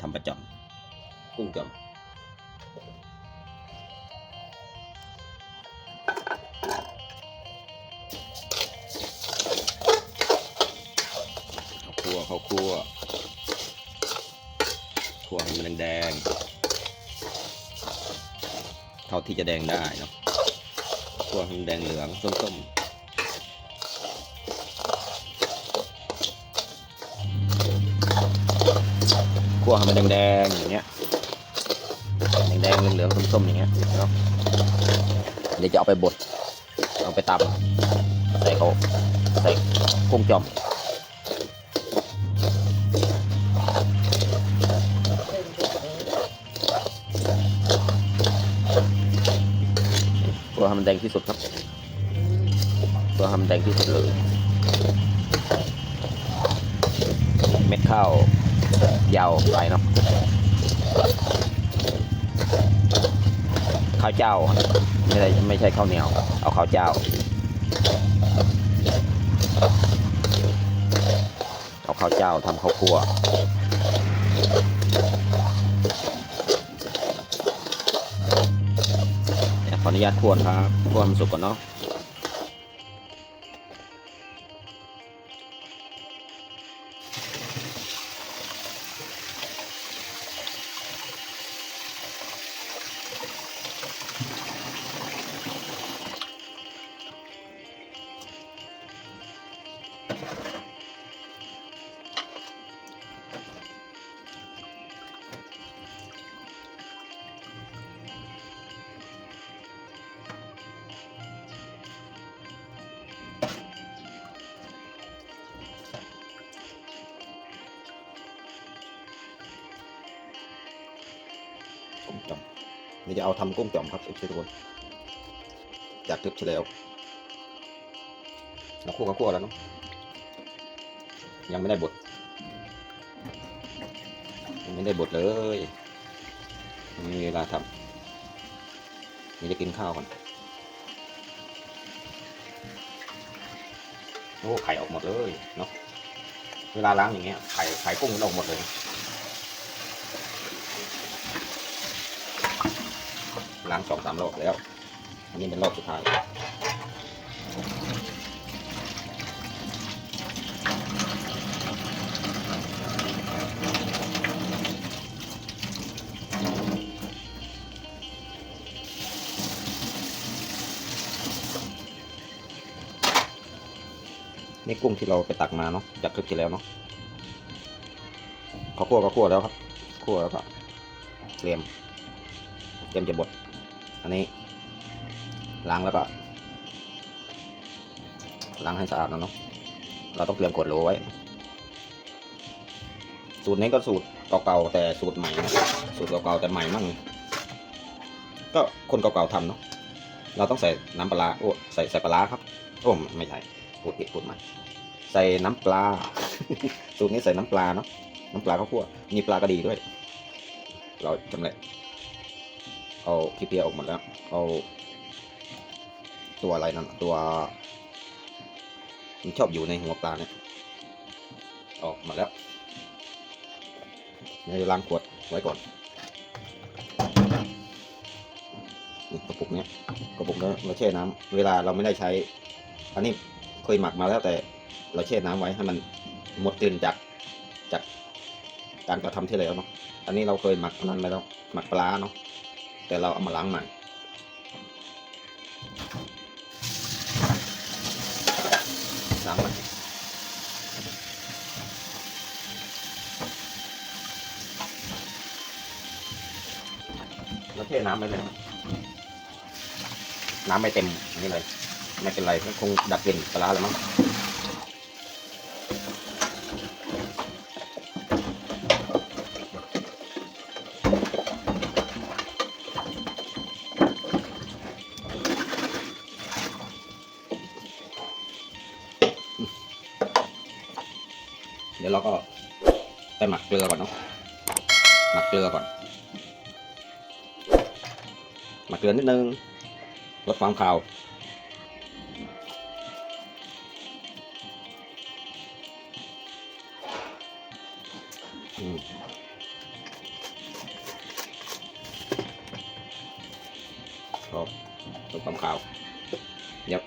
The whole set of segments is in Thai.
ทำประจำกุ้งจอมข้าวคั่วข้าวคั่วคั่วให้มันแดงๆเท่าที่จะแดงได้เนาะคั่วให้มันแดงเหลืองส้มๆ คั่วให้มันแดงๆอย่างเงี้ยแดงๆเหลืองๆส้มๆอย่างเงี้ยเนาะเดี๋ยวจะเอาไปบดเอาไปตำใส่เขาใส่กุ้งจอมคั่วให้มันแดงที่สุดครับคั่วให้มันแดงที่สุดเลย เม็ดข้าว ยาวไปเนาะข้าวเจ้าไม่ได้ไม่ใช่ข้าวเหนียว เอาข้าวเจ้า เอาข้าวเจ้าทำข้าวคั่วขออนุญาตคั่วนครับคั่วให้มันสุกก่อนเนาะ กุ้งจ่อมนี่จะเอาทำกุ้งจ่อมครับเอฟซีทุกคนจากคลิปที่แล้วเราคั่วก็คั่วแล้วเนาะยังไม่ได้บดยังไม่ได้บดเลยไม่มีเวลาทำนี่จะกินข้าวก่อนโอ้ไข่ออกหมดเลยเนาะเวลาล้างอย่างเงี้ยไข่ไข่กุ้งมันออกหมดเลย ล้างสองสามรอบแล้ว อันนี้เป็นรอบสุดท้ายนี่กุ้งที่เราไปตักมาเนาะจากคลิปที่แล้วเนาะเขาคั่วก็คั่วแล้วครับคั่วแล้วก็เตรียมเตรียมจะบด อันนี้ ล้างแล้วก็ ล้างให้สะอาดนะเนาะเราต้องเตรียมกดโหลไว้ สูตรนี้ก็สูตรเก่าๆแต่สูตรใหม่ สูตรเก่าๆแต่ใหม่มั่งก็คนเก่าๆทำเนาะเราต้องใส่น้ำปลาโอ้ใส่ใส่ปลาร้าครับโอ้ไม่ใช่พูดผิดพูดใหม่ใส่น้ำปลา สูตรนี้ใส่น้ำปลาเนาะน้ำปลาข้าวคั่วมีปลากระดีด้วย เราจำเลย เอาขี้เพียออกหมดแล้ว เอาตัวอะไรนั่นตัวมันชอบอยู่ในหัวปลาเนี่ย ออกมดแล้วในล้างขวดไว้ก่อนนี่กระปุกเนี้ยกระปุกเนี้ยเราแช่น้ำเวลาเราไม่ได้ใช้ อันนี้เคยหมักมาแล้วแต่เราแช่น้ำไว้ให้มันหมดกลิ่นจากจากการกระทำที่แล้วเนาะอันนี้เราเคยหมักนนั้นไปแล้วหมักปลาเนาะ แต่เราเอามาล้างใหม่ล้างใหม่แล้วเทน้ำไปเลย น้ำไม่เต็มนี่เลย ไม่เป็นไรมันคงดับกลิ่นปลาร้าแล้วมั้ง เดี๋ยวเราก็ไปหมักเกลือก่อนเนาะหมักเกลือก่อน หมักเกลือนิดนึงลดความขาวครับลดความขาวเดี๋ยว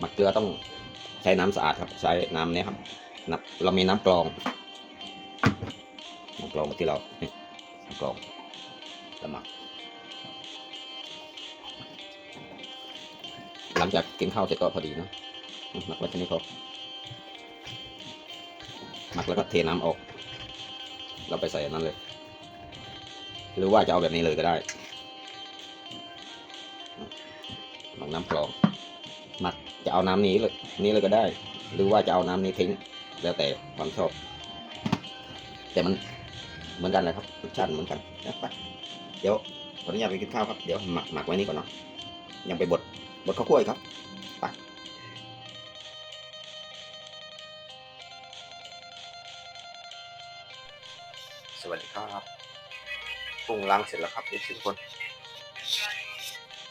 หมักเกลือต้องใช้น้ำสะอาดครับ ใช้น้ำนี้ครับ น้ำเรามีน้ำกรองน้ำกรองที่เรานี่น้ำกรองล้วหมักหลังจากกินข้าวเสร็จก็พอดีเนอะหมักไว้แค่นี้พอหมักแล้วก็เทน้ำออก เราไปใส่นนั้นเลย หรือว่าจะเอาแบบนี้เลยก็ได้หมักน้ำกรองหมักจะเอาน้ำนี้เลยนี้เลยก็ได้ หรือว่าจะเอาน้ำนี้ทิ้ง แล้วแต่ความชอบ แต่มันเหมือนกันเลยครับรสชาติเหมือนกันนะไปเดี๋ยวขออนุญาตไปกินข้าวครับ เดี๋ยวหมักหมักไว้นี่ก่อนเนาะ ยังไปบด บดข้าวคั่วครับไปสวัสดีครับ กุ้งล้างเสร็จแล้วครับทุกคน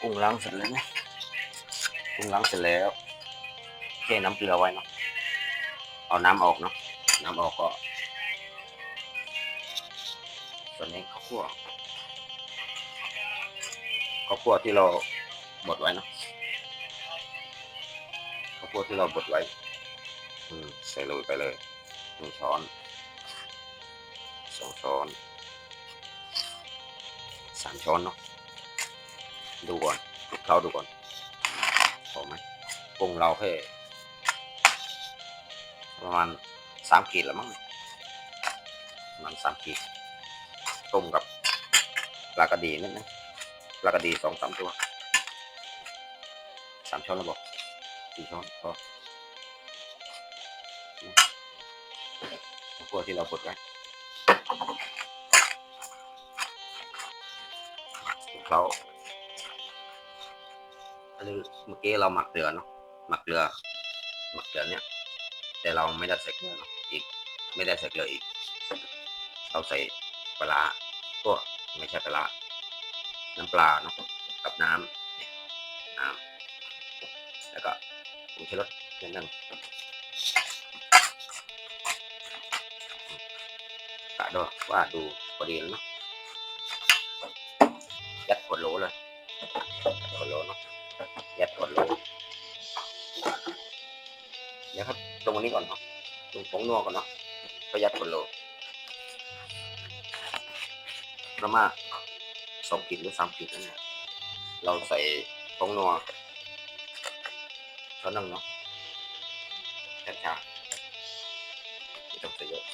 กุ้งล้างเสร็จแล้วนะกุ้งล้างเสร็จแล้วเทน้ำเกลือไว้เนาะ เอาน้ำออกเนาะน้ำออกก็ส่วนนี้ข้าวคั่วข้าวคั่วที่เราบดไว้เนาะข้าวคั่วที่เราบดไว้ใส่ลยไปเลยหนึ่งช้อนสองช้อนสามช้อนเนาะดูก่อนเคล้าดูก่อนพอไหมปรุงเราแค่ ประมาณสามขีดแล้วมั้งประมาณสามขีด ต้มกับปลากระดีนิดนึงปลากระดีสองสามตัวสามช้อนแล้วบอกสี่ช้อนพอพวกที่เราบดไว้เราอันนี้เมื่อกี้เราหมักเกลือเนาะหมักเกลือหมักเกลือเนี่ย แต่เราไม่ได้ใส่เกลืออีก ไม่ได้ใส่เกลืออีก เราใส่ปลาร้าก็ไม่ใช่ปลาน้ำปลาเนาะกับน้ำน้ำแล้วก็ผงชูรสนิดนึงกะด้วยว่าดูพอดีแล้วเนาะยัดขวดโหลเลยขวดโหลเนาะยัดขวดโหลเดี๋ยวครับ ตรงนี้ก่อนเนาะตรงผงนัวก่อนเนาะก็ยัดขวดโหลประมาณสองขีดหรือสามขีดนั่นแหละเราใส่ผงนัวช้อนหนึงเนาะช้าๆไม่ต้องใส่เยอะ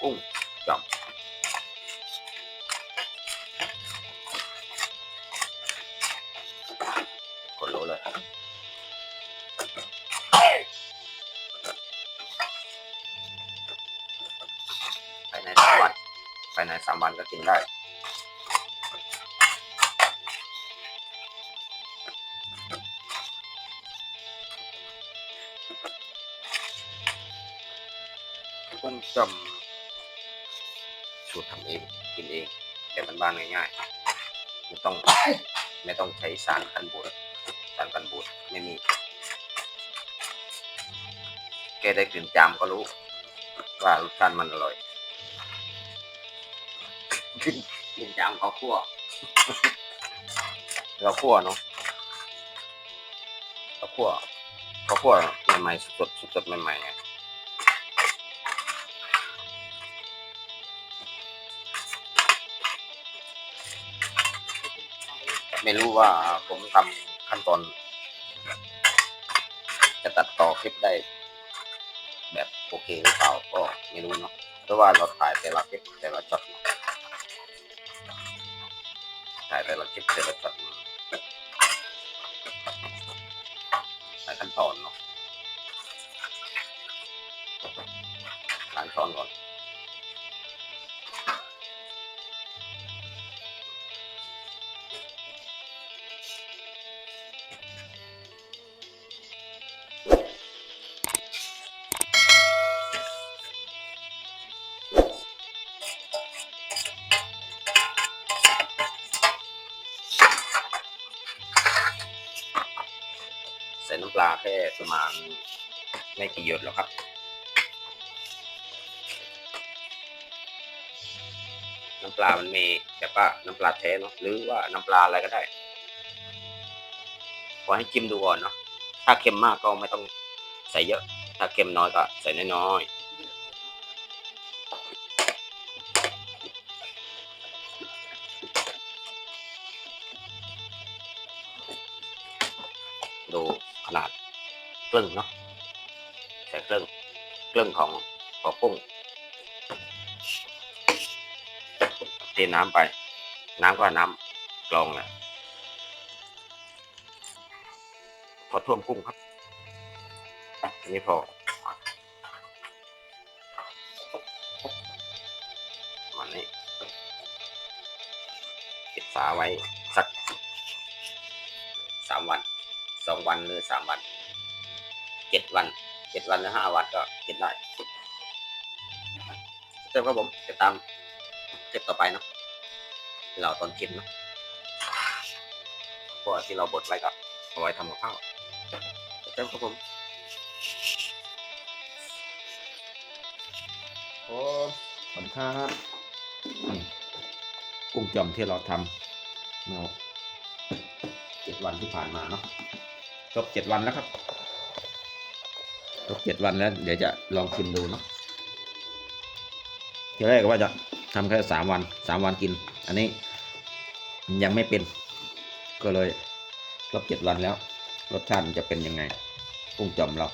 กุ้งจับ สามวันก็กินได้กุ้งจำสูตรทำเองกินเองแต่มันบ้านๆง่ายๆไม่ต้องไม่ต้องใช้สารกันบูดสารกันบูดไม่มีแกได้กลิ่นจามก็รู้ว่ารสชาติมันอร่อย กลิ่นจามเขาคั่วเราคั่วเนาะเราคั่วเขาคั่วใหม่ๆสดๆสดๆใหม่ๆไงไม่รู้ว่าผมทำขั้นตอน จะตัดต่อคลิปได้ แบบโอเคหรือเปล่าก็ไม่รู้เนาะเพราะว่าเราถ่ายแต่ละคลิปแต่ละช็อต ถ่ายแต่ละคลิปแต่ละช็อตถ่ายขั้นตอนเนาะล้างช้อนก่อน น้ำปลาแค่ประมาณไม่กี่หยดหรอกครับน้ำปลามันมีแบบว่าน้ำปลาแท้เนาะหรือว่าน้ำปลาอะไรก็ได้ขอให้จิ้มดูก่อนเนาะถ้าเค็มมากก็ไม่ต้องใส่เยอะ ถ้าเค็มน้อยก็ใส่น้อยๆ รึ่งเนาะใส่ครึ่องเครึ่องของของกุ้งเทน้ำไป น้ำก็น้ำกรองแหละพอท่วมกุ้งครับอันนี้พอมันนี้ปิดฝาไว้สักสามวันสองวันหรือสามวัน เจ็ดวันเจ็ดวันหรือห้าวันก็กินได้เติมครับผมจะตามเทปต่อไปเนาะเราตอนกินเนาะพวกที่เราบดไว้ก็เอาไว้ทำกับข้าวเต็มครับผมโอ้ขอบคุณครับกุ้งจอมที่เราทำเมื่อเจ็ดวันที่ผ่านมาเนาะครบเจ็ดวันแล้วครับ ครบเจ็ดวันแล้ว เดี๋ยวจะลองชิมดูเนาะทีแรกก็ว่าจะทำแค่สามวันสามวันกิน อันนี้ยังไม่เป็น ก็เลยครบเจ็ดวันแล้ว รสชาติมันจะเป็นยังไงกุ้งจอมเรา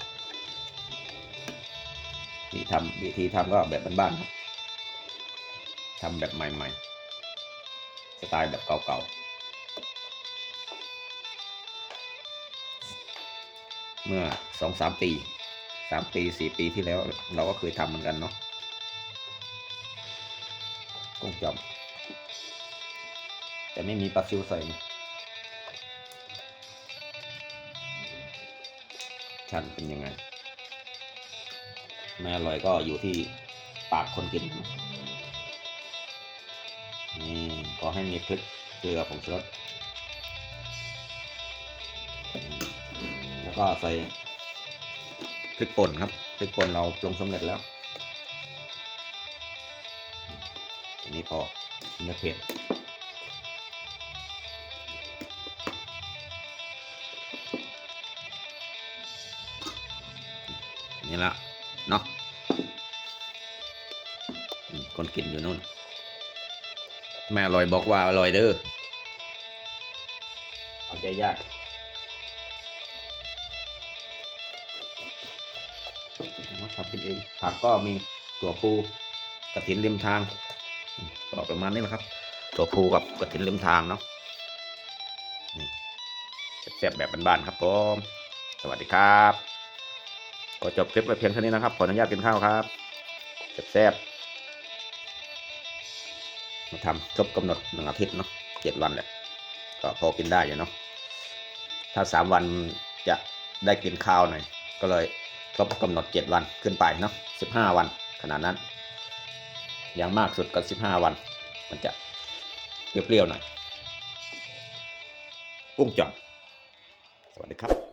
วิธีทำวิธีทำก็แบบบ้านๆครับทำแบบใหม่ ๆ สไตล์แบบเก่าๆ เมื่อสองสามปี สามปีสี่ปีที่แล้ว เราก็เคยทำเหมือนกันเนาะกุ้งจอมแต่ไม่มีปลาซิวใส่ชันเป็นยังไงไม่อร่อยก็อยู่ที่ปากคนกิน นี่ก็ให้มีพริกเกลือผงชูรสแล้วก็ใส่ ริกป่นครับพริกป่นเราปรุงสำเร็จแล้วอันนี้พอเนื้อเผ็ดนี่ละเนาะคนกินอยู่นู่น แม่อร่อยบอกว่าอร่อยเด้อเอาใจยาก มาทำกินเอง ผักก็มีตัวปูกระถินริมทางอืมก็ประมาณนี้แหละครับตัวปูกับกระถินริมทางเนาะนี่แซ่บแบบบ้านๆครับผมสวัสดีครับก็จบคลิปไปเพียงเท่านี้นะครับขออนุญาตกินข้าวครับแซ่บมาทำครบกำหนดหนึ่งอาทิตย์เนาะเจ็ดวันแหละก็พอกินได้อยู่เนาะถ้าสามวันจะได้กินข้าวหน่อยก็เลย ครบกำหนดเจ็ดวันขึ้นไปเนาะสิบห้าวันขนาดนั้น อย่างมากสุดก็สิบห้าวัน มันจะเปรี้ยวๆหน่อยกุ้งจอมสวัสดีครับ